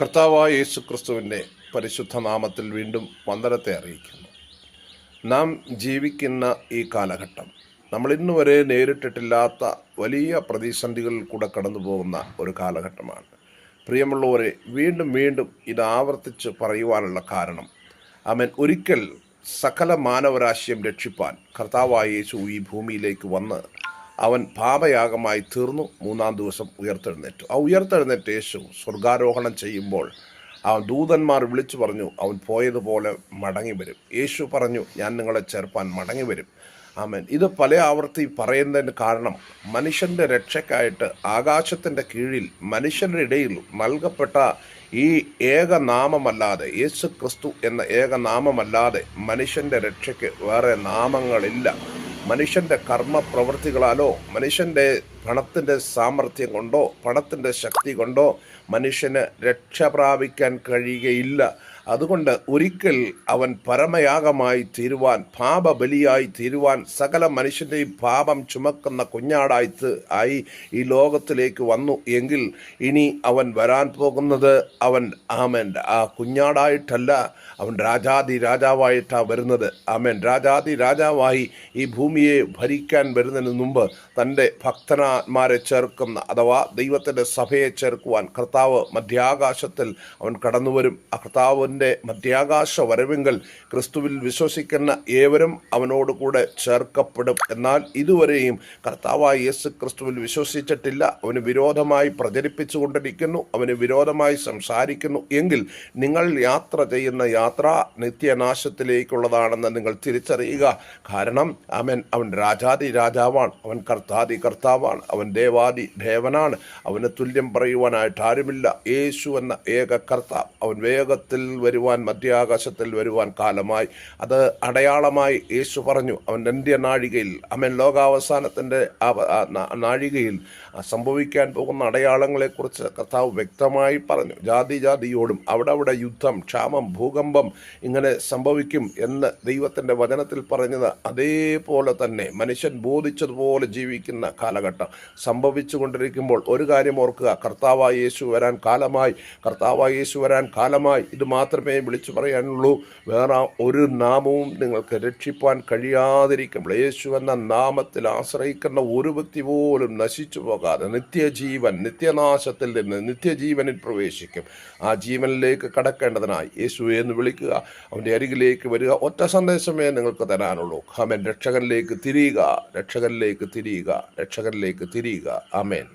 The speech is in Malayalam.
കർത്താവായ യേശു ക്രിസ്തുവിന്റെ പരിശുദ്ധ നാമത്തിൽ വീണ്ടും വന്ദനത്തെ അറിയിക്കുന്നു. നാം ജീവിക്കുന്ന ഈ കാലഘട്ടം നമ്മൾ ഇന്ന് വരെ നേരിട്ടിട്ടില്ലാത്ത വലിയ പ്രതിസന്ധികളിൽ കൂടെ കടന്നു പോകുന്ന ഒരു കാലഘട്ടമാണ്. പ്രിയമുള്ളവരെ വീണ്ടും വീണ്ടും ഇത് ആവർത്തിച്ച് പറയുവാനുള്ള കാരണം അവൻ ഒരിക്കൽ സകല മാനവരാശിയും രക്ഷിപ്പാൻ കർത്താവായ യേശു ഈ ഭൂമിയിലേക്ക് വന്ന് അവൻ പാപയാഗമായി തീർന്നു. മൂന്നാം ദിവസം ഉയർത്തെഴുന്നേറ്റു. ആ ഉയർത്തെഴുന്നേറ്റ് യേശു സ്വർഗാരോഹണം ചെയ്യുമ്പോൾ അവൻ ദൂതന്മാർ വിളിച്ചു പറഞ്ഞു അവൻ പോയതുപോലെ മടങ്ങി വരും. യേശു പറഞ്ഞു ഞാൻ നിങ്ങളെ ചേർപ്പാൻ മടങ്ങി വരും. ആമൻ. ഇത് പല ആവർത്തി പറയുന്നതിന് കാരണം മനുഷ്യന്റെ രക്ഷയ്ക്കായിട്ട് ആകാശത്തിന്റെ കീഴിൽ മനുഷ്യരുടെ ഇടയിൽ നൽകപ്പെട്ട ഈ ഏകനാമമല്ലാതെ യേശു ക്രിസ്തു എന്ന ഏകനാമമല്ലാതെ മനുഷ്യന്റെ രക്ഷയ്ക്ക് വേറെ നാമങ്ങളില്ല. മനുഷ്യന്റെ കർമ്മ പ്രവൃത്തികളാലോ മനുഷ്യന്റെ പണത്തിന്റെ സാമർഥ്യം കൊണ്ടോ പണത്തിന്റെ ശക്തി കൊണ്ടോ മനുഷ്യന് രക്ഷ പ്രാപിക്കാൻ കഴിയുകയില്ല. അതുകൊണ്ട് ഒരിക്കൽ അവൻ പരമയാഗമായി തീരുവാൻ പാപബലിയായി തീരുവാൻ സകല മനുഷ്യന്റെയും പാപം ചുമക്കുന്ന കുഞ്ഞാടായി ആയി ഈ ലോകത്തിലേക്ക് വന്നു എങ്കിൽ ഇനി അവൻ വരാൻ പോകുന്നത് അവൻ ആമൻ. ആ കുഞ്ഞാടായിട്ടല്ല അവൻ രാജാതി രാജാവായിട്ടാണ് വരുന്നത്. ആമൻ. രാജാതി രാജാവായി ഈ ഭൂമിയെ ഭരിക്കാൻ വരുന്നതിന് മുമ്പ് തന്റെ ഭക്തന്മാരെ ചേർക്കുന്ന അഥവാ ദൈവത്തിന്റെ സഭയെ ചേർക്കുവാൻ കർത്താവ് മധ്യാകാശത്തിൽ അവൻ കടന്നു വരും ആ കർത്താവിന്റെ മധ്യാകാശ വരവെങ്കിൽ ക്രിസ്തുവിൽ വിശ്വസിക്കുന്ന ഏവരും അവനോട് കൂടെ ചേർക്കപ്പെടും. എന്നാൽ ഇതുവരെയും കർത്താവായ യേശു ക്രിസ്തുവിൽ വിശ്വസിച്ചിട്ടില്ല. അവന് വിരോധമായി പ്രചരിപ്പിച്ചു കൊണ്ടിരിക്കുന്നു. അവന് വിരോധമായി സംസാരിക്കുന്നു. എങ്കിൽ നിങ്ങൾ യാത്ര ചെയ്യുന്ന യാത്ര നിത്യനാശത്തിലേക്കുള്ളതാണെന്ന് നിങ്ങൾ തിരിച്ചറിയുക. കാരണം അവൻ അവൻ രാജാതി രാജാവാണ് അവൻ കർത്താതി കർത്താവാണ് അവൻ ദേവാദി ദേവനാണ്. അവന് തുല്യം പറയുവാനായിട്ട് ആരുമില്ല. യേശു എന്ന ഏക കർത്താവ് അവൻ വേഗത്തിൽ വരുവാൻ മധ്യാകാശത്തിൽ വരുവാൻ കാലമായി. അത് അടയാളമായി യേശു പറഞ്ഞു. അവൻ അന്ത്യ നാഴികയിൽ അവൻ ലോകാവസാനത്തിന്റെ നാഴികയിൽ സംഭവിക്കാൻ പോകുന്ന അടയാളങ്ങളെക്കുറിച്ച് കർത്താവ് വ്യക്തമായി പറഞ്ഞു. ജാതി ജാതിയോടും അവിടെ അവിടെ യുദ്ധം ക്ഷാമം ഭൂകമ്പം ഇങ്ങനെ സംഭവിക്കും എന്ന് ദൈവത്തിന്റെ വചനത്തിൽ പറഞ്ഞത് അതേപോലെ തന്നെ മനുഷ്യൻ ബോധിച്ചതുപോലെ ജീവിക്കുന്ന കാലഘട്ടം. സംഭവിച്ചു കൊണ്ടിരിക്കുമ്പോൾ ഒരു കാര്യം ഓർക്കുക കർത്താവായ യേശു വരാൻ കാലമായി കർത്താവായ യേശു വരാൻ കാലമായി. ഇത് മാത്രമേ വിളിച്ചു പറയാനുള്ളൂ. വേറെ ഒരു നാമവും നിങ്ങൾക്ക് രക്ഷിപ്പാൻ കഴിയാതിരിക്കുമ്പോൾ യേശു എന്ന നാമത്തിൽ ആശ്രയിക്കുന്ന ഒരു വ്യക്തി പോലും നശിച്ചു പോകാതെ നിത്യജീവൻ നിത്യനാശത്തിൽ നിന്ന് നിത്യജീവനിൽ പ്രവേശിക്കും. ആ ജീവനിലേക്ക് കടക്കേണ്ടതിനായി യേശുവെ എന്ന് വിളിക്കുക അവന്റെ അരികിലേക്ക് വരിക ഒറ്റ സന്ദേശമേ നിങ്ങൾക്ക് തരാനുള്ളൂ. ഹമൻ രക്ഷകനിലേക്ക് തിരിയുക രക്ഷകനിലേക്ക് തിരിയുക രക്ഷകനിലേക്ക് തിരിയുക ആമേൻ